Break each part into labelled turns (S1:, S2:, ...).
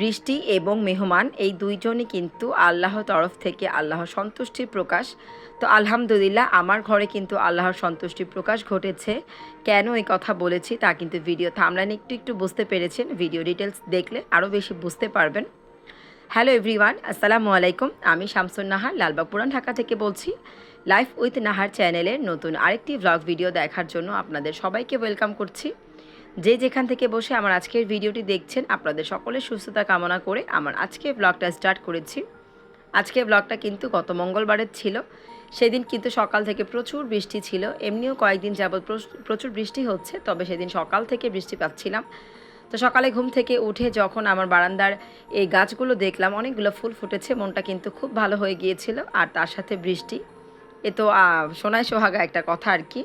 S1: বৃষ্টি এবং মেহমান, এই দুইজনই কিন্তু আল্লাহর তরফ থেকে আল্লাহর সন্তুষ্টির প্রকাশ। তো আলহামদুলিল্লাহ, আমার ঘরে কিন্তু আল্লাহর সন্তুষ্টির প্রকাশ ঘটেছে। কেন এই কথা বলেছি তা কিন্তু ভিডিও থামলাইন একটু একটু বুঝতে পেরেছেন। ভিডিও ডিটেলস দেখলে আরও বেশি বুঝতে পারবেন। হ্যালো এভরিওয়ান আসসালামু আলাইকুম। আমি শামসুন নাহার, লালবাগ পুরান ঢাকা থেকে বলছি। লাইফ উইথ নাহার চ্যানেলের নতুন আরেকটি ভ্লগ ভিডিও দেখার জন্য আপনাদের সবাইকে ওয়েলকাম করছি। যে যেখান থেকে বসে আমার আজকের ভিডিওটি দেখছেন, আপনাদের সকলের সুস্থতা কামনা করে আমার আজকে ব্লগটা স্টার্ট করেছি। আজকে ব্লগটা কিন্তু গত মঙ্গলবারের ছিল। সেদিন কিন্তু সকাল থেকে প্রচুর বৃষ্টি ছিল। এমনিও কয়েকদিন যাবৎ প্রচ- প্রচুর বৃষ্টি হচ্ছে, তবে সেদিন সকাল থেকে বৃষ্টি পাচ্ছিলাম। তো সকালে ঘুম থেকে উঠে যখন আমার বারান্দার এই গাছগুলো দেখলাম, অনেকগুলো ফুল ফুটেছে, মনটা কিন্তু খুব ভালো হয়ে গিয়েছিল। আর তার সাথে বৃষ্টি, এ তো সোনায় সোহাগা একটা কথা আর কি।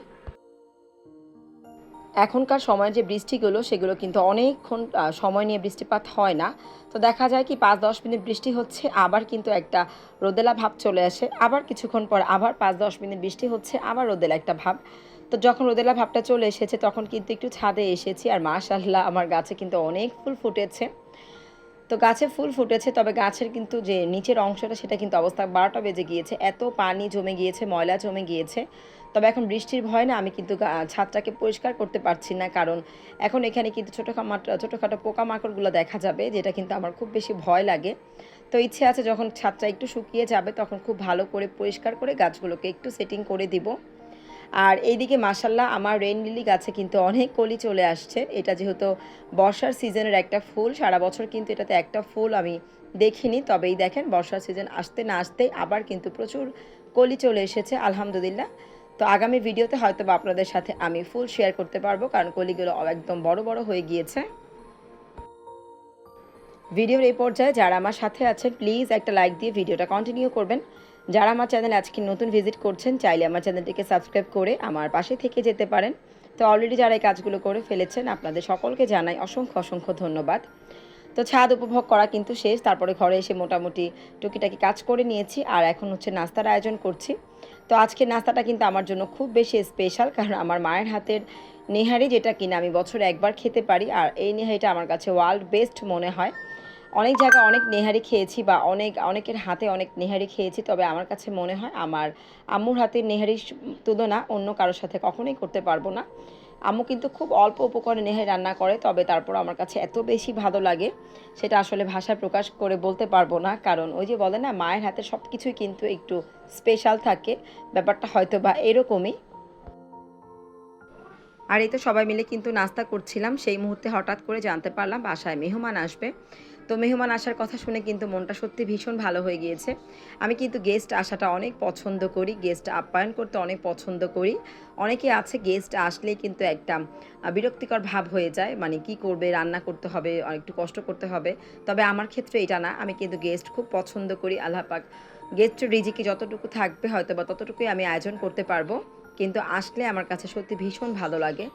S1: এখনকার সময় যে বৃষ্টিগুলো, সেগুলো কিন্তু অনেকক্ষণ সময় নিয়ে বৃষ্টিপাত হয় না। তো দেখা যায় কি, পাঁচ দশ মিনিট বৃষ্টি হচ্ছে, আবার কিন্তু একটা রোদেলা ভাব চলে আসে। আবার কিছুক্ষণ পর আবার পাঁচ দশ মিনিট বৃষ্টি হচ্ছে, আবার রোদেলা একটা ভাব। তো যখন রোদেলা ভাবটা চলে এসেছে, তখন কিন্তু একটু ছাদে এসেছি আর মাশাল্লাহ আমার গাছে কিন্তু অনেক ফুল ফুটেছে। তো গাছে ফুল ফুটেছে, তবে গাছের কিন্তু যে নিচের অংশটা, সেটা কিন্তু অবস্থা বারোটা বেজে গিয়েছে। এত পানি জমে গিয়েছে, ময়লা জমে গিয়েছে। তবে এখন বৃষ্টির ভয় না, আমি কিন্তু ছাদটাকে পরিষ্কার করতে পারছি না। কারণ এখন এখানে কিন্তু ছোটোখাটো ছোটোখাটো পোকামাকড়গুলো দেখা যাবে, যেটা কিন্তু আমার খুব বেশি ভয় লাগে। তো ইচ্ছে আছে যখন ছাদটা একটু শুকিয়ে যাবে, তখন খুব ভালো করে পরিষ্কার করে গাছগুলোকে একটু সেটিং করে দিব। আর এইদিকে মাসাল্লাহ আমার রেন লিলি গাছে কিন্তু অনেক কলি চলে আসছে। এটা যেহেতু বর্ষার সিজনের একটা ফুল, সারা বছর কিন্তু এটাতে একটা ফুল আমি দেখিনি। তবেই দেখেন বর্ষার সিজন আসতে না আসতেই আবার কিন্তু প্রচুর কলি চলে এসেছে, আলহামদুলিল্লাহ। তো আগামী ভিডিওতে হয়তো বা আপনাদের সাথে আমি ফুল শেয়ার করতে পারব, কারণ কলিগুলো একদম বড় বড় হয়ে গিয়েছে। ভিডিওর এই পর্যায়ে যারা আমার সাথে আছেন প্লিজ একটা লাইক দিয়ে ভিডিওটা কন্টিনিউ করবেন। যারা আমার চ্যানেল আজকে নতুন ভিজিট করছেন, চাইলে আমার চ্যানেলটিকে সাবস্ক্রাইব করে আমার পাশে থেকে যেতে পারেন। তো অলরেডি যারা এই কাজগুলো করে ফেলেছেন, আপনাদের সকলকে জানাই অসংখ্য অসংখ্য ধন্যবাদ। তো ছাদ উপভোগ করা কিন্তু শেষ, তারপরে ঘরে এসে মোটামুটি টুকিটাকি কাজ করে নিয়েছি আর এখন হচ্ছে নাস্তার আয়োজন করছি। তো আজকে নাস্তাটা কিন্তু আমার জন্য খুব বেশি স্পেশাল কারণ আমার মায়ের হাতের নেহারি যেটা কিনা আমি বছরে একবার খেতে পারি আর এই নেহারিটা আমার কাছে ওয়ার্ল্ড বেস্ট মনে হয়। অনেক জায়গায় অনেক নেহারি খেয়েছি বা অনেক, অনেকের হাতে অনেক নেহারি খেয়েছি, তবে আমার কাছে মনে হয় আমার আম্মুর হাতের নেহারির তুলনা অন্য কারোর সাথে কখনোই করতে পারব না। আম্মু কিন্তু খুব অল্প উপকরণে নেহারি রান্না করে, তবে তারপর আমার কাছে এত বেশি ভালো লাগে সেটা আসলে ভাষায় প্রকাশ করে বলতে পারব না। কারণ ওই যে বলে না, মায়ের হাতে সব কিছুই কিন্তু একটু স্পেশাল থাকে, ব্যাপারটা হয়তো বা এরকমই। আর এই তো সবাই মিলে কিন্তু নাস্তা করছিলাম, সেই মুহূর্তে হঠাৎ করে জানতে পারলাম বাসায় মেহমান আসবে। তো মেহমান আসার কথা শুনে কিন্তু মনটা সত্যি ভীষণ ভালো হয়ে গিয়েছে। আমি কিন্তু গেস্ট আসাটা অনেক পছন্দ করি গেস্ট আপ্যায়ন করতে অনেক পছন্দ করি। অনেকে আছে গেস্ট আসলেই কিন্তু একটা বিরক্তিকর ভাব হয়ে যায় মানে কি করবে, রান্না করতে হবে একটু কষ্ট করতে হবে। তবে আমার ক্ষেত্রে এটা না, আমি কিন্তু গেস্ট খুব পছন্দ করি, আল্লাহ পাক গেস্ট রিজিকে যতটুকু থাকবে হয়তো বা ততটুকুই আমি আয়োজন করতে পারব। কিন্তু আসলে আমার কাছে সত্যি ভীষণ ভালো লাগে।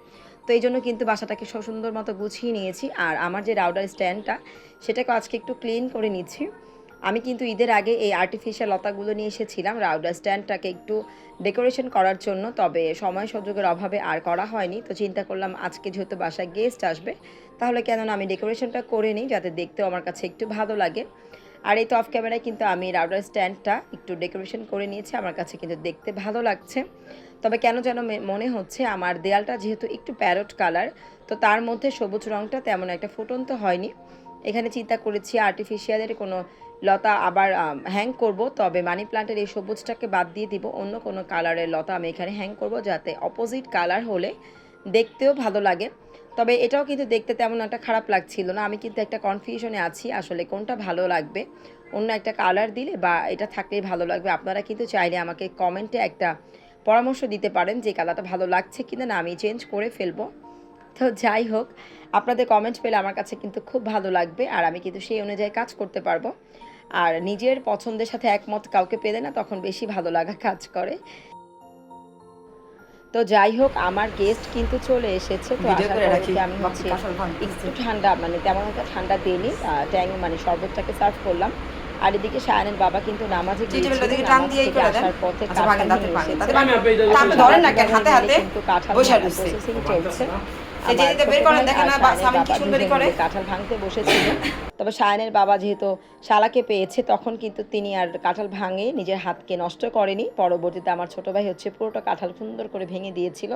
S1: তো এই জন্য কিন্তু বাসাটাকে সুন্দর মতো গুছিয়ে নিয়েছি। আর আমার যে রাউডার স্ট্যান্ডটা সেটাকে আজকে একটু ক্লিন করে নিচ্ছি। আমি কিন্তু ঈদের আগে এই আর্টিফিশিয়াল লতাগুলো নিয়ে এসেছিলাম রাউডার স্ট্যান্ডটাকে একটু ডেকোরেশন করার জন্য, তবে সময় সুযোগের অভাবে আর করা হয়নি। তো চিন্তা করলাম আজকে যেহেতু বাসায় গেস্ট আসবে, তাহলে কেন না আমি ডেকোরেশনটা করে নিই, যাতে দেখতেও আমার কাছে একটু ভালো লাগে। আর এই তো অফ ক্যামেরায় কিন্তু আমি রাউডার স্ট্যান্ডটা একটু ডেকোরেশন করে নিয়েছি। আমার কাছে কিন্তু দেখতে ভালো লাগছে। তবে কেন যেন মনে হচ্ছে আমার দেয়ালটা যেহেতু একটু প্যারট কালার তো তার মধ্যে সবুজ রঙটা তেমন একটা ফুটন্ত হয়নি। এখানে চিন্তা করেছি আর্টিফিশিয়ালের কোনো লতা আবার হ্যাং করব, তবে মানি প্লান্টের এই সবুজটাকে বাদ দিয়ে দিব। অন্য কোনো কালারের লতা আমি এখানে হ্যাং করব যাতে অপোজিট কালার হলে দেখতেও ভালো লাগে। তবে এটাও কিন্তু দেখতে তেমন একটা খারাপ লাগছিল না। আমি কিন্তু একটা কনফিউশনে আছি আসলে কোনটা ভালো লাগবে। অন্য একটা কালার দিলে বা এটা থাকলেই ভালো লাগবে। আপনারা কিন্তু চাইলে আমাকে কমেন্টে একটা পরামর্শ দিতে পারেন যে কালারটা ভালো লাগছে কিনা। না, আমি চেঞ্জ করে ফেলব। তো যাই হোক, আপনাদের কমেন্ট পেলে আমার কাছে কিন্তু খুব ভালো লাগবে আর আমি কিন্তু সেই অনুযায়ী কাজ করতে পারব। আর নিজের পছন্দের সাথে একমত কাউকে পেলে না, তখন বেশি ভালো লাগা কাজ করে। তো যাই হোক আমার গেস্ট কিন্তু চলে এসেছে তো আশা
S2: করি
S1: আমি হচ্ছে একটু ঠান্ডা মানে তেমন একটা ঠান্ডা দিইনি ট্যাং মানে শরবতটাকে সার্ভ করলাম। আর এদিকে সায়ানের বাবা কিন্তু নামাজে। আসার পথে
S2: আচ্ছা,
S1: কাঁঠাল নিয়ে এসেছে। কিন্তু কাঁঠাল ভাঙার প্রসেসিং চলছে।
S2: কাঁঠাল ভাঙতে বসেছিল।
S1: তবে সায়নের বাবা যেহেতু শালাকে পেয়েছে তখন কিন্তু তিনি আর কাঁঠাল ভাঙে নিজের হাতকে নষ্ট করেনি। পরবর্তীতে আমার ছোট ভাই হচ্ছে পুরোটা কাঁঠাল সুন্দর করে ভেঙে দিয়েছিল।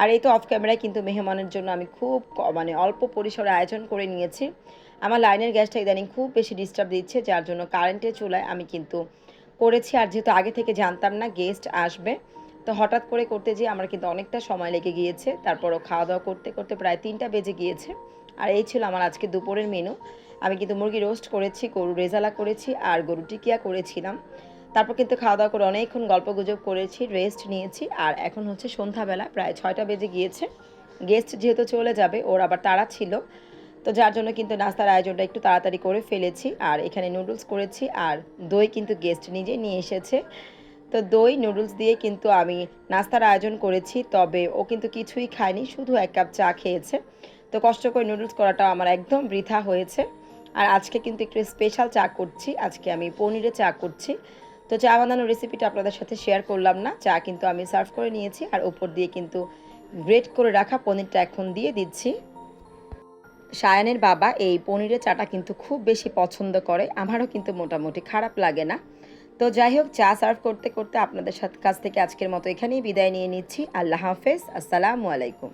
S1: আর এই তো অফ ক্যামেরায় কিন্তু মেহমানের জন্য আমি খুব মানে অল্প পরিসরে আয়োজন করে নিয়েছি। আমার লাইনের গ্যাসটা ইদানিং খুব বেশি ডিস্টার্ব দিচ্ছে যার জন্য কারেন্টের চুলায় আমি কিন্তু করেছি। আর যেহেতু আগে থেকে জানতাম না গেস্ট আসবে। তো হঠাৎ করে করতে যেয়ে আমার কিন্তু অনেকটা সময় লেগে গিয়েছে। তারপরও খাওয়া দাওয়া করতে করতে প্রায় তিনটা বেজে গিয়েছে। আর এই ছিল আমার আজকে দুপুরের মেনু আমি কিন্তু মুরগি রোস্ট করেছি গরু রেজালা করেছি আর গরু টিকিয়া করেছিলাম। তারপর কিন্তু খাওয়া দাওয়া করে অনেকক্ষণ গল্প গুজব করেছি রেস্ট নিয়েছি। আর এখন হচ্ছে সন্ধ্যাবেলা, প্রায় ছয়টা বেজে গিয়েছে। গেস্ট যেহেতু চলে যাবে, ওর আবার তাড়া ছিল। তো যার জন্য কিন্তু নাস্তার আয়োজনটা একটু তাড়াতাড়ি করে ফেলেছি। আর এখানে নুডলস করেছি আর দই কিন্তু গেস্ট নিজে নিয়ে এসেছে। তো দই নুডলস দিয়ে কিন্তু আমি নাস্তার আয়োজন করেছি, তবে ও কিন্তু কিছুই খায়নি, শুধু এক কাপ চা খেয়েছে। তো কষ্ট করে নুডলস করাটা আমার একদম বৃথা হয়েছে। আর আজকে কিন্তু একটু স্পেশাল চা করছি, আজকে আমি পনিরে চা করছি। তো চা বানানোর রেসিপিটা আপনাদের সাথে শেয়ার করলাম না, চা কিন্তু আমি সার্ভ করে নিয়েছি, আর উপর দিয়ে কিন্তু গ্রেট করে রাখা পনিরটা এখন দিয়ে দিচ্ছি। সায়ানের বাবা এই পনিরের চাটা কিন্তু খুব বেশি পছন্দ করে, আমারও কিন্তু মোটামুটি খারাপ লাগে না। তো যাই হোক, চা সার্ভ করতে করতে আপনাদের সাথে, কাছ থেকে আজকের মতো এখানেই বিদায় নিয়ে নিচ্ছি। আল্লাহ হাফেজ। আসসালামু আলাইকুম।